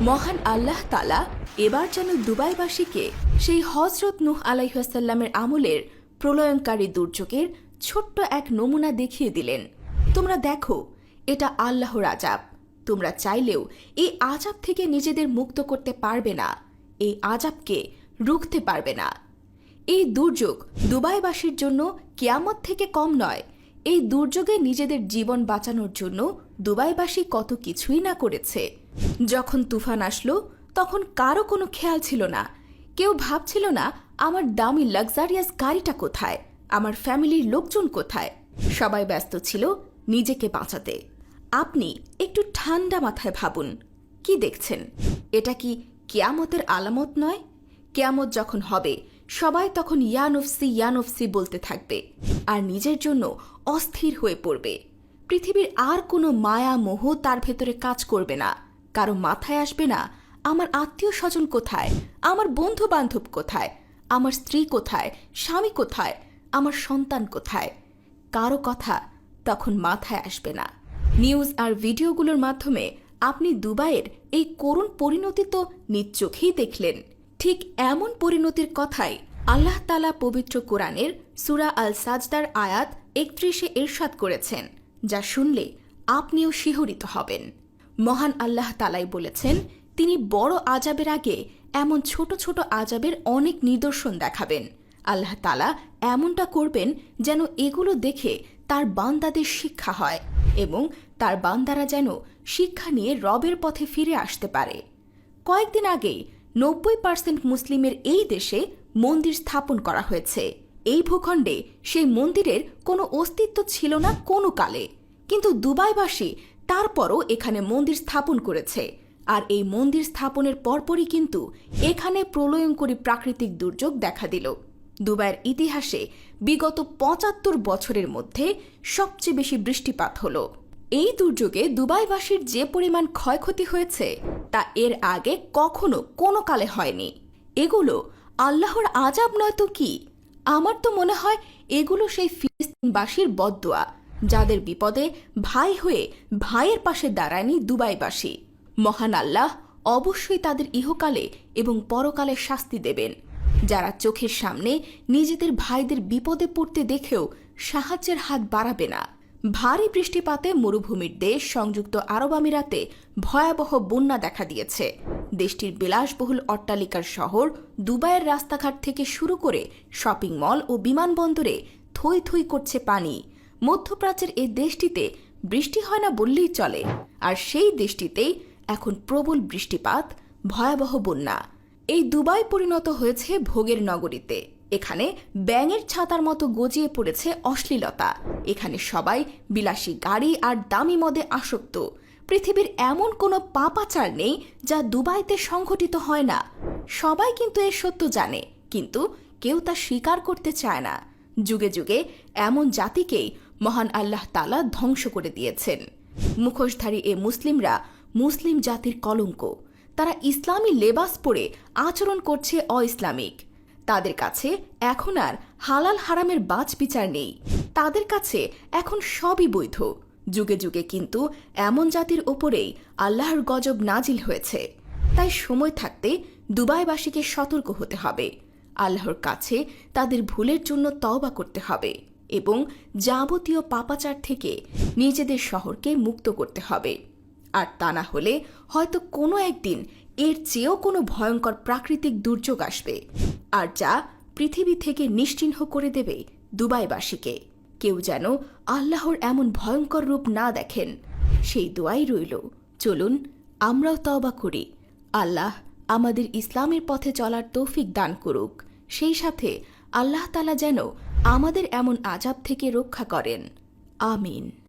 মহান আল্লাহ তালা এবার যেন দুবাইবাসীকে সেই হজরত নুহ আলাইহাসাল্লামের আমলের প্রলয়ঙ্কারী দুর্যোগের ছোট্ট এক নমুনা দেখিয়ে দিলেন। তোমরা দেখো, এটা আল্লাহর আজাব তোমরা চাইলেও এই আজাব থেকে নিজেদের মুক্ত করতে পারবে না। এই আজাবকে রুখতে পারবে না। এই দুর্যোগ দুবাইবাসীর জন্য কেয়ামত থেকে কম নয়। এই দুর্যোগে নিজেদের জীবন বাঁচানোর জন্য দুবাইবাসী কত কিছুই না করেছে। যখন তুফান আসলো, তখন কারও কোনো খেয়াল ছিল না। কেউ ভাবছিল না, আমার দামি লাক্সারিয়াস গাড়িটা কোথায়? আমার ফ্যামিলির লোকজন কোথায়? সবাই ব্যস্ত ছিল নিজেকে বাঁচাতে। আপনি একটু ঠান্ডা মাথায় ভাবুন। কি দেখছেন? এটা কি কেয়ামতের আলামত নয়? কেয়ামত যখন হবে, সবাই তখন ইয়ানফসি ইয়ানফসি বলতে থাকবে আর নিজের জন্য অস্থির হয়ে পড়বে। পৃথিবীর আর কোনো মায়া মোহ তার ভেতরে কাজ করবে না। কারও মাথায় আসবে না, আমার আত্মীয় স্বজন কোথায়? আমার বন্ধু বান্ধব কোথায়? আমার স্ত্রী কোথায়? স্বামী কোথায়? আমার সন্তান কোথায়? কারও কথা তখন মাথায় আসবে না। নিউজ আর ভিডিওগুলোর মাধ্যমে আপনি দুবাইয়ের এই করুণ পরিণতি তো নিজ চোখেই দেখলেন। ঠিক এমন পরিণতির কথাই আল্লাহ তালা পবিত্র কোরআনের সুরা আল সাজদার আয়াত একত্রিশে এরশাদ করেছেন, যা শুনলে আপনিও শিহরিত হবেন। মহান আল্লাহ তালাই বলেছেন, তিনি বড় আজাবের আগে এমন ছোট ছোট আজাবের অনেক নিদর্শন দেখাবেন। আল্লাহ তালা এমনটা করবেন যেন এগুলো দেখে তার বান্দাদের শিক্ষা হয় এবং তার বান্দারা যেন শিক্ষা নিয়ে রবের পথে ফিরে আসতে পারে। কয়েকদিন আগেই নব্বই পার্সেন্ট মুসলিমের এই দেশে মন্দির স্থাপন করা হয়েছে। এই ভূখণ্ডে সেই মন্দিরের কোনো অস্তিত্ব ছিল না কোনো কালে। কিন্তু দুবাইবাসী তারপরও এখানে মন্দির স্থাপন করেছে। আর এই মন্দির স্থাপনের পরপরই কিন্তু এখানে প্রলয়ঙ্করী প্রাকৃতিক দুর্যোগ দেখা দিল। দুবাইয়ের ইতিহাসে বিগত পঁচাত্তর বছরের মধ্যে সবচেয়ে বেশি বৃষ্টিপাত হলো। এই দুর্যোগে দুবাইবাসীর যে পরিমাণ ক্ষয়ক্ষতি হয়েছে, তা এর আগে কখনো কোনো কালে হয়নি। এগুলো আল্লাহর আজাব নয় তো কি? আমার তো মনে হয় এগুলো সেই ফিলিস্তিনবাসীর বদদোয়া। যাদের বিপদে ভাই হয়ে ভাইয়ের পাশে দাঁড়ায়নি দুবাইবাসী। মহান আল্লাহ অবশ্যই তাদের ইহকালে এবং পরকালে শাস্তি দেবেন। যারা চোখের সামনে নিজেদের ভাইদের বিপদে পড়তে দেখেও সাহায্যের হাত বাড়াবে না। ভারী বৃষ্টিপাতে মরুভূমির দেশ সংযুক্ত আরব আমিরাতে ভয়াবহ বন্যা দেখা দিয়েছে। দেশটির বিলাসবহুল অট্টালিকার শহর দুবাইয়ের রাস্তাঘাট থেকে শুরু করে শপিং মল ও বিমানবন্দরে থই থই করছে পানি। মধ্যপ্রাচ্যের এই দেশটিতে বৃষ্টি হয় না বললেই চলে। আর সেই দেশটিতেই এখন প্রবল বৃষ্টিপাত, ভয়াবহ বন্যা। এই দুবাই পরিণত হয়েছে ভোগের নগরীতে। এখানে ব্যাঙের ছাতার মতো গজিয়ে পড়েছে অশ্লীলতা। এখানে সবাই বিলাসী গাড়ি আর দামি মদে আসক্ত। পৃথিবীর এমন কোনো পাপাচার নেই যা দুবাইতে সংঘটিত হয় না। সবাই কিন্তু এর সত্য জানে, কিন্তু কেউ তা স্বীকার করতে চায় না। যুগে যুগে এমন জাতিকেই মহান আল্লাহ তালা ধ্বংস করে দিয়েছেন। মুখোশধারী এ মুসলিমরা মুসলিম জাতির কলঙ্ক। তারা ইসলামী লেবাস পরে আচরণ করছে অইসলামিক। তাদের কাছে এখন আর হালাল হারামের বাজ বিচার নেই। তাদের কাছে এখন সবই বৈধ। যুগে যুগে কিন্তু এমন জাতির ওপরেই আল্লাহর গজব নাজিল হয়েছে। তাই সময় থাকতে দুবাইবাসীকে সতর্ক হতে হবে। আল্লাহর কাছে তাদের ভুলের জন্য তওবা করতে হবে। এবং যাবতীয় পাপাচার থেকে নিজেদের শহরকে মুক্ত করতে হবে। আর তা না হলে হয়তো কোনো একদিন এর চেয়েও কোনো ভয়ঙ্কর প্রাকৃতিক দুর্যোগ আসবে, আর যা পৃথিবী থেকে নিশ্চিহ্ন করে দেবে দুবাইবাসীকে। কেউ যেন আল্লাহর এমন ভয়ঙ্কর রূপ না দেখেন, সেই দোয়াই রইল। চলুন, আমরাও তওবা করি। আল্লাহ আমাদের ইসলামের পথে চলার তৌফিক দান করুক। সেই সাথে আল্লাহ তালা যেন আমাদের এমন আজাব থেকে রক্ষা করেন। আমিন।